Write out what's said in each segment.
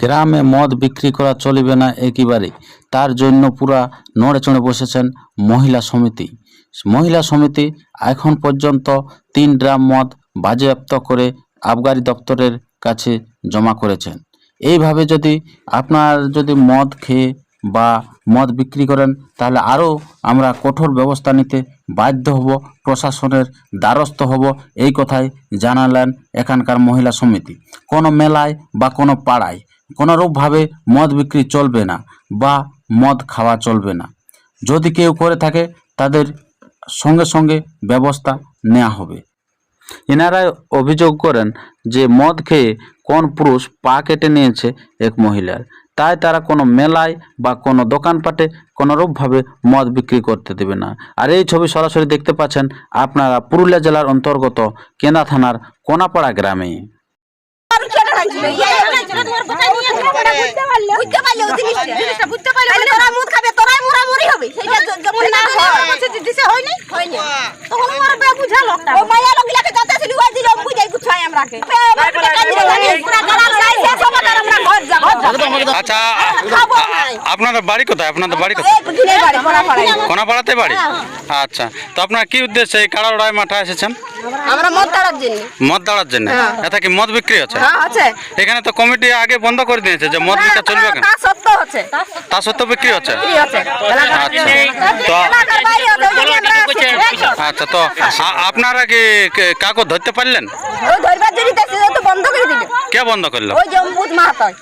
গ্রামে মদ বিক্রি করা চলিবে না একেবারে। তার জন্য পুরা নড়ে চড়ে বসেছেন মহিলা সমিতি। মহিলা সমিতি এখন পর্যন্ত তিন ড্রাম মদ বাজেয়াপ্ত করে আবগারি দপ্তরের কাছে জমা করেছেন। এইভাবে যদি আপনার যদি মদ খেয়ে বা মদ বিক্রি করেন, তাহলে আরও আমরা কঠোর ব্যবস্থা নিতে বাধ্য হব, প্রশাসনের দ্বারস্থ হব। এই কথাই জানালেন এখানকার মহিলা সমিতি। কোনো মেলায় বা কোনো পাড়ায় কোনোরূপভাবে মদ বিক্রি চলবে না বা মদ খাওয়া চলবে না। যদি কেউ করে থাকে, তাদের সঙ্গে সঙ্গে ব্যবস্থা নেওয়া হবে। এনারা অভিযোগ করেন যে মদ খেয়ে কোন পুরুষ পা কেটে নিয়েছে এক মহিলার। তাই তারা কোনো মেলায় বা কোনো দোকানপাটে কোনোরূপভাবে মদ বিক্রি করতে দেবে না। আর এই ছবি সরাসরি দেখতে পাচ্ছেন আপনারা পুরুলিয়া জেলার অন্তর্গত কেনা থানার কোনাপাড়া গ্রামে। ও পুরা গাড়াল গাইছে সবার আমরা ঘর যাব আচ্ছা আপনাদের বাড়ি কোথায়? আপনাদের বাড়ি কোথায়? বাড়ি কোনাপাড়াতে বাড়ি? আচ্ছা তো আপনার কি উদ্দেশ্যে এই কাড়াড়াই মাঠে এসেছেন? আমরা মদ তাড়ার জন্য। মদ দাঁড়ার জন্য? এটা কি মদ বিক্রি হচ্ছে? হ্যাঁ এখানে তো কমিটি আগে বন্ধ করে দিয়েছে যে মদ বিক্রি চলবে কেন? তা সত্ত্বেও বিক্রি হচ্ছে? আচ্ছা। তো। আচ্ছা তো আপনারা কি কাকু ধরতে পারলেন? কে বন্ধ করল? ওই যে মাহাতয়।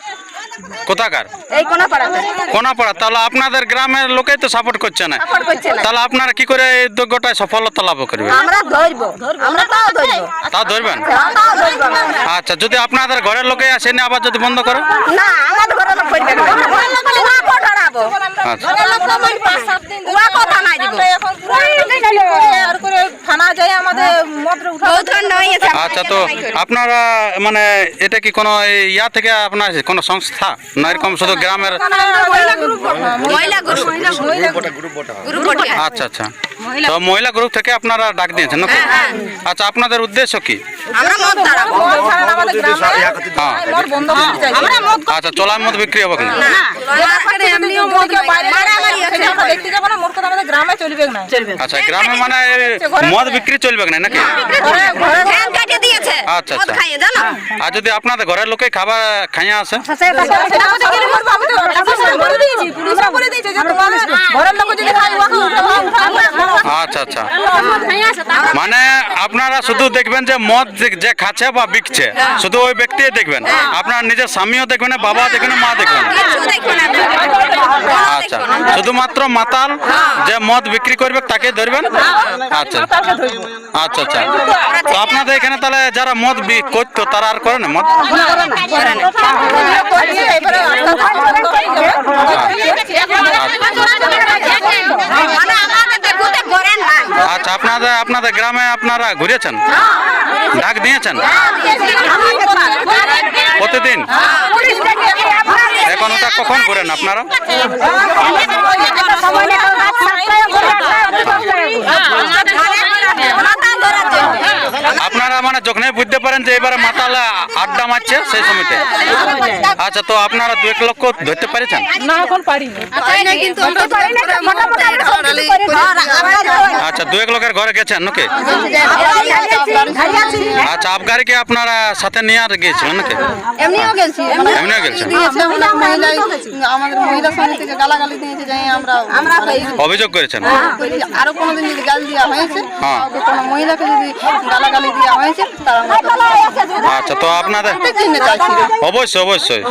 কোথাকার? এই কোনা কোনাপাড়া তাহলে আপনাদের গ্রামের লোকেই তো সাপোর্ট করছে না। সাপোর্ট করছে না। তাহলে আপনারা কি করে এই দুর্গটায় সফলতা লাভ করবে আমরা ধরবো। আমরা তাও ধরবো। তা ধরবেন। আচ্ছা যদি আপনাদের ঘরের লোকে আসেনি আবার যদি বন্ধ করে? না আমাদের লোক করবে না আচ্ছা। উহা কথা নাই দিব। বৌদ্ধন আচ্ছা তো আপনারা মানে এটা কি কোনো ইয়া থেকে আপনার কোনো সংস্থা? না এরকম শুধু গ্রামের। আচ্ছা আচ্ছা। তো মহিলা গ্রুপ থেকে আপনারা ডাক দিয়েছেন নাকি আচ্ছা আপনাদের উদ্দেশ্য কি আমরা মদ দাঁড়াবো হ্যাঁ আমরা মদ আচ্ছা চলার মধ্যে বিক্রি হবে কিনা আচ্ছা গ্রামে মানে মদ বিক্রি চলবে না নাকি আচ্ছা, আচ্ছা। আর যদি আপনাদের ঘরের লোকে খাবার খাইয়া আসে আচ্ছা। মানে আপনারা শুধু দেখবেন যে মদ যে- খাচ্ছে বা বিকছে শুধু ওই ব্যক্তি দেখবেন। আপনার নিজের স্বামীও দেখবেন বাবা দেখবেন মা দেখবেন। আচ্ছা। শুধুমাত্র মাতাল যে মদ বিক্রি করবে তাকে ধরবেন? আচ্ছা। আচ্ছা আচ্ছা। তো আপনাদের এখানে তাহলে যারা মদ করতো তারা আর করে না মদ? মানে আমাদের দেখুতে করেন না আচ্ছা আপনাদের আপনাদের গ্রামে আপনারা ঘুরেছেন? ডাক দিয়েছেন? প্রতিদিন? এখন ওটা কখন করেন আপনারা? আপনারা মানে যখনই বুঝতে পারেন যে এবারে মাতাল আড্ডা মারছে সেই সময়তে। আচ্ছা তো আপনারা দু এক লক্ষ ধরতে পেরেছেন? আচ্ছা দু এক লোকের ঘরে গেছেন নাকি? আচ্ছা আবগারিকে আপনারা সাথে নিয়ে আর গিয়েছিলেন নাকি? এমনিও গেছি এমনিও গেছেন। আমাদের মহিলা সমিতিকে গালাগালি দিয়েছে যাই আমরা আমরা অভিযোগ করেছেন? আরও কোনোদিন যদি গাল দেওয়া হয়েছে হ্যাঁ। কোনো মহিলাকে যদি গালাগালি দেওয়া হয়েছে তারা আচ্ছা তো আপনাদের অবশ্যই অবশ্যই।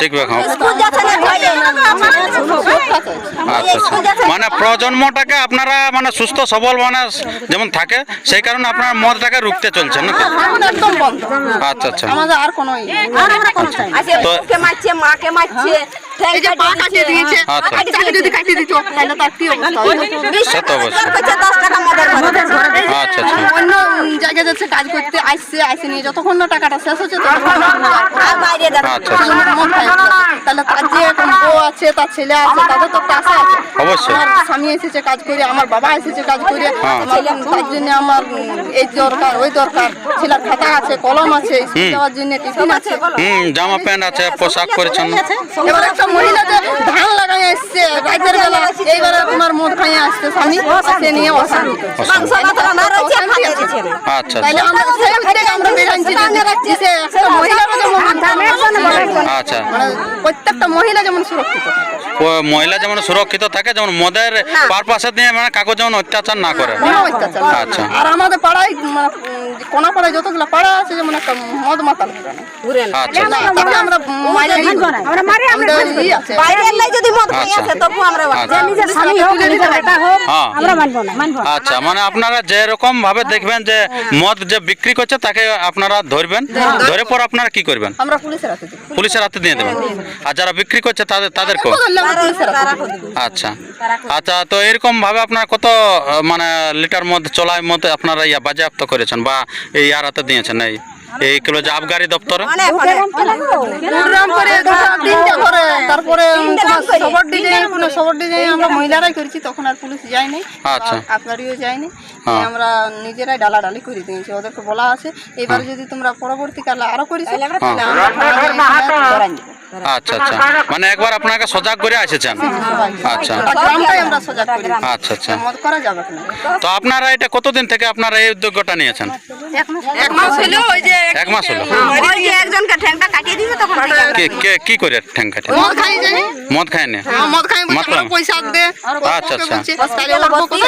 শিখবে না আচ্ছা আচ্ছা। মানে প্রজন্মটাকে আপনারা মানে সুস্থ সবল মানে যেমন থাকে সেই কারণে আপনার মদটাকে রুখতে চলছেন একদম আচ্ছা আর কোনো তো- মারছে মাকে মারছে দিয়েছে। আচ্ছা। আচ্ছা আচ্ছা। অন্য জায়গায় যাচ্ছে কাজ করতে আসছে আসে নিয়ে যতক্ষণ না টাকাটা শেষ হচ্ছে ততক্ষণ আর বাইরে আচ্ছা আচ্ছা। তাহলে তার যে বউ আছে তার ছেলে আছে তাদের তো একটা আশা আছে অবশ্যই। আমার স্বামী এসেছে কাজ করে আমার বাবা এসেছে কাজ করে। হ্যাঁ। আমার তার জন্য আমার এই দরকার ওই দরকার। ছেলের খাতা আছে কলম আছে স্কুল যাওয়ার জন্য টিফিন আছে। হুম জামা প্যান্ট আছে পোশাক পরিচ্ছন্ন। এবার একটা মহিলা যে ধান লাগাই আসছে রাতের বেলা। এইবারে তোমার মদ খাইয়ে আসছে স্বামী সে নিয়ে অশান্তি। না আচ্ছা আচ্ছা। আচ্ছা। মানে প্রত্যেকটা মহিলা যেমন সুরক্ষিত থাকে। মহিলা যেমন সুরক্ষিত থাকে যেমন মদের পারপাসে দিয়ে মানে কাগজ যেমন অত্যাচার না করে। না। আচ্ছা। আর আমাদের পাড়ায় মানে উম, কোনা পাড়ায় যতগুলো পাড়া আছে যেমন একটা মদ মাতাল ঘুরে। না আচ্ছা। আমরা হ্যাঁ। মানে আপনারা যেরকম ভাবে দেখবেন যে মদ যে বিক্রি করছে তাকে আপনারা ধরবেন। ধরে পর আপনারা কি করবেন? আমরা পুলিশের হাতে পুলিশের হাতে দিয়ে দেবেন। আর যারা বিক্রি করছে তাদের দিই। আচ্ছা। আচ্ছা তো এরকম ভাবে আপনারা কত মানে লিটার মদ চলায় মধ্যে আপনারা ইয়া বাজেয়াপ্ত করেছেন? বা এই আর হাতে দিয়েছেন এই এইগুলো যে আবগারি দপ্তরে। তারপরে সবর ডিজাইন কোনো সবর ডিজাইন আমরা মহিলারাই করেছি তখন আর পুলিশ যায়নি আচ্ছা। আপনারিও যায়নি। হ্যাঁ। আমরা নিজেরাই ডালাডালি করে দিয়েছি ওদেরকে বলা আছে। এবার যদি তোমরা পরবর্তীকালে আরও করিস তাহলে আমরা। আচ্ছা আচ্ছা। মানে একবার আপনাকে সজাগ করে এসেছেন আচ্ছা গোটা গ্রামটাই আমরা সজাগ করি। আচ্ছা আচ্ছা। যাবে না তো আপনারা এটা কতদিন থেকে আপনারা এই উদ্যোগটা নিয়েছেন? এক মাস হলো। ওই যে এক মাস হলো। ওই যে একজনকে ঠ্যাংটা কাটিয়ে দিয়েছে তখন কে কে কি করে ঠ্যাং কাটে? মদ খাই জানি। মদ খায় না? হ্যাঁ, মদ পয়সা দে। আচ্ছা, আচ্ছা।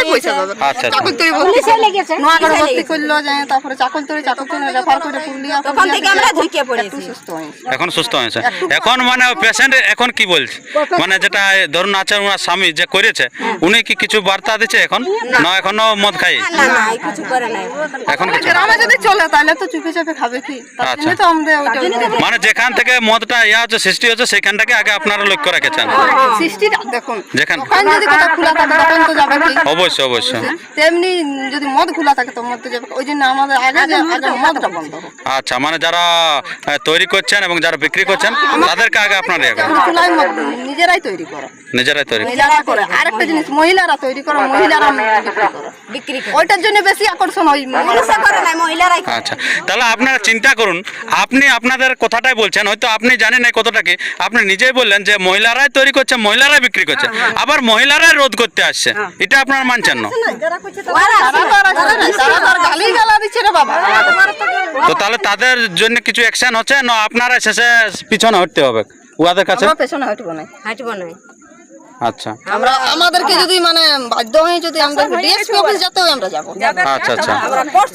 পয়সা আচ্ছা, আচ্ছা। চাকলতরি ভর্তি করে- নোয়াগাঁও ভর্তি করল যায় তারপরে চাকলতরি চাকলতরি রেফার করে পুরুলিয়া তখন থেকে আমরা ঝুঁকে পড়েছি। এখন সুস্থ হয়েছে। এখন মানে পেশেন্ট এখন কি বলছে? মানে যেটা ধরুন আছে ওনার স্বামী যে করেছে উনি কি কিছু বার্তা দিচ্ছে এখন? না। এখনও মদ খাই না না এই কিছু করে নাই। এখন গ্রামে যদি চলে তাহলে তো চুপে চাপে খাবে কি? আচ্ছা। মানে যেখান থেকে মদটা ইয়া হচ্ছে সৃষ্টি হচ্ছে সেখানটাকে আগে আপনারা লক্ষ্য রেখেছেন। দেখুন যেখান- যদি কোথাও খোলা থাকে দোকান তো যাবে কি? অবশ্যই অবশ্যই। তেমনি যদি মদ খোলা থাকে তো মদ তো যাবে। ওই জন্য আমাদের আগে আগে মদটা বন্ধ আচ্ছা মানে যারা তৈরি করছেন এবং যারা বিক্রি করছেন তাদেরকে আগে আপনারা চুলাই নিজেরাই তৈরি করে। নিজেরাই তৈরি মহিলারা করে। আরেকটা জিনিস মহিলারা তৈরি করে মহিলারা বিক্রি করে। ওইটার জন্য বেশি আকর্ষণ করে মহিলারাই আচ্ছা তাহলে আপনারা চিন্তা করুন আপনি আপনাদের কথাটাই বলছেন হয়তো আপনি জানেন না কতটা কি আপনি নিজেই বললেন যে মহিলারাই তৈরি করছে মহিলারাই বিক্রি করছে আবার মহিলারাই রোধ করতে আসছে। এটা আপনারা মানছেন না? তো তাহলে তাদের জন্য কিছু অ্যাকশন হচ্ছে? না আপনারা শেষে পিছনে হটতে হবে? উহাদের কাছে আমরা পেছনে হটবো না হাঁটব নাই আচ্ছা আমরা আমাদেরকে যদি মানে বাধ্য হয়ে যদি আমাদের ডিএসপি অফিস যেতেও আমরা যাব আচ্ছা আচ্ছা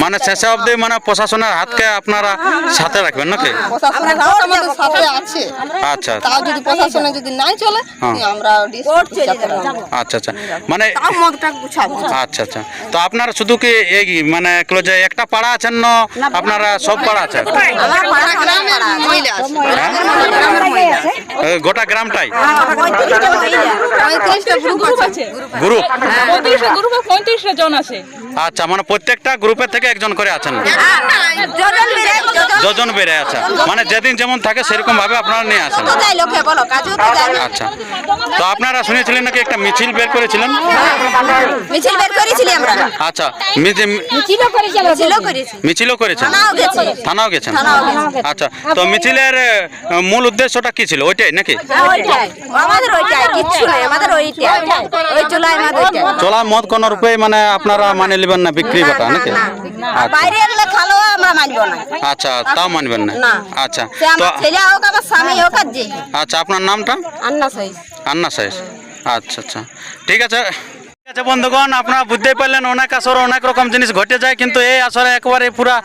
মানে শেষে অবধি মানে প্রশাসনের হাতকে আপনারা সাথে রাখবেন নাকি প্রশাসনের হাত আমাদের সাথে আছে আচ্ছা তাও যদি প্রশাসনে যদি নাই চলে হ্যাঁ। আমরা ডিএসপি চলে যেতে আচ্ছা আচ্ছা মানে আচ্ছা আচ্ছা তো আপনারা শুধু কি এই মানে যে একটা পাড়া আছেন না আপনারা সব পাড়া আছেন গোটা গ্রামটাই। পঁয়ত্রিশটা গ্রুপ পঁয়ত্রিশটা গ্রুপে পঁয়ত্রিশটা জন আছে। আচ্ছা মানে প্রত্যেকটা গ্রুপের থেকে একজন করে আছেন। যোজন যজন বেড়ে আচ্ছা মানে যেদিন যেমন থাকে সেরকম ভাবে আপনারা নিয়ে আসেন। তো যাই লোকে বলো কাজু তো যাই। না। আচ্ছা। তো আপনারা শুনেছিলেন নাকি একটা মিছিল বের করেছিলেন? মিছিল বের করেছিলি আমরা। আচ্ছা মিছিল মিছিলও মিছিলও করেছেন? থানাও গেছেন। আচ্ছা তো মিছিলের মূল উদ্দেশ্যটা কি ছিল? ওইটাই নাকি? হ্যাঁ, আমাদের ওইটাই কিচ্ছু নাই আমাদের ওইটাই ওই চুলাই আমাদের চলা মদ কোন রূপে মানে আপনারা মানে নেবেন না বিক্রি বাটা নাকি? বাইরে এগুলো খালো আমরা মানবো না। আচ্ছা তাও মানবেন না। আচ্ছা তো ছেলে হোক আমার স্বামী হোক আর যে। আচ্ছা আপনার নামটা? আন্না আচ্ছা আচ্ছা। ঠিক আছে আছে, বন্ধুগণ, আপনারা বুঝতেই পারলেন, অনেক আসরে অনেক রকম জিনিস ঘটে যায়, কিন্তু এই আসরে একবারে পুরা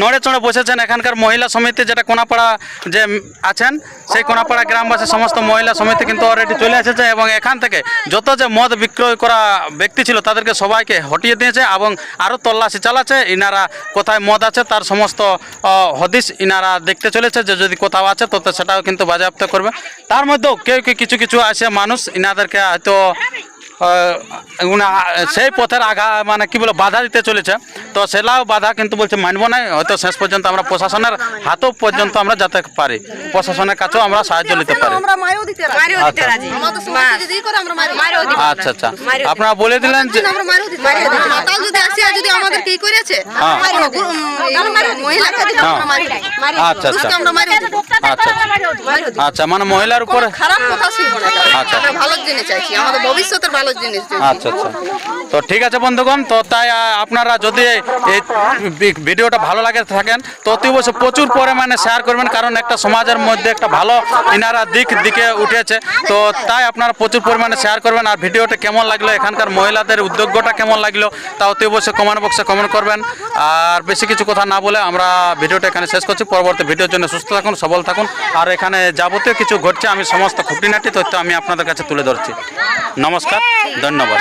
নড়ে চড়ে বসেছেন এখানকার মহিলা সমিতি, যেটা কোনাপাড়া যে আছেন, সেই কোনাপাড়া গ্রামবাসী, সমস্ত মহিলা সমিতি কিন্তু অলরেডি চলে এসেছে এবং এখান থেকে যত যে মদ বিক্রয় করা ব্যক্তি ছিল, তাদেরকে সবাইকে হটিয়ে দিয়েছে এবং আরও তল্লাশি চালাচ্ছে। ইনারা কোথায় মদ আছে, তার সমস্ত হদিশ ইনারা দেখতে চলেছে যে যদি কোথাও আছে, তো সেটাও কিন্তু বাজেয়াপ্ত করবে। তার মধ্যেও কেউ কেউ কিছু কিছু আছে মানুষ, ইনাদেরকে হয়তো সেই পথের আঘা মানে কি বলে বাধা দিতে চলেছে। তো সেটাও বাধা কিন্তু বলছে মানবো না হয়তো শেষ পর্যন্ত আমরা প্রশাসনের হাতও পর্যন্ত আমরা যেতে পারি। প্রশাসনের কাছেও আমরা সাহায্য নিতে পারি। আমরা মারিও দিতে রাজি। মারিও দিতে রাজি আমাদের সমাজে যদি করে আমরা মারি মারিও দিতে আচ্ছা আচ্ছা। আপনারা বলে দিলেন যে আমরা মারিও দিতে মারিও দিতে মাতাল যদি আসে আর যদি আমাদের কি করেছে হ্যাঁ। মারি আচ্ছা আচ্ছা। আচ্ছা আচ্ছা মানে মহিলার উপরে খারাপ কথা শুনব না। আচ্ছা। ভালো জিনিস চাইছি। আমাদের ভবিষ্যতের ভালো জিনিস আচ্ছা আচ্ছা। তো ঠিক আছে বন্ধুগণ তো তাই আপনারা যদি ভিডিওটা ভালো লাগে থাকেন। তো অতি অবশ্যই প্রচুর পরিমাণে শেয়ার করবেন, কারণ একটা সমাজের মধ্যে একটা ভালো ইনারা দিক দিকে উঠেছে। তো তাই আপনারা প্রচুর পরিমাণে শেয়ার করবেন, আর ভিডিওটা কেমন লাগল, এখানকার মহিলাদের উদ্যোগটা কেমন লাগল, তা অতি অবশ্যই কমেন্ট বক্সে কমেন্ট করবেন। আর বেশি কিছু কথা না বলে আমরা ভিডিওটা এখানে শেষ করছি। পরবর্তী ভিডিওর জন্য সুস্থ থাকুন, সবল থাকুন। আর এখানে যাবতীয় কিছু ঘটছে, আমি সমস্ত খুঁটিনাটি তথ্য আমি আপনাদের কাছে তুলে ধরছি। নমস্কার, ধন্যবাদ।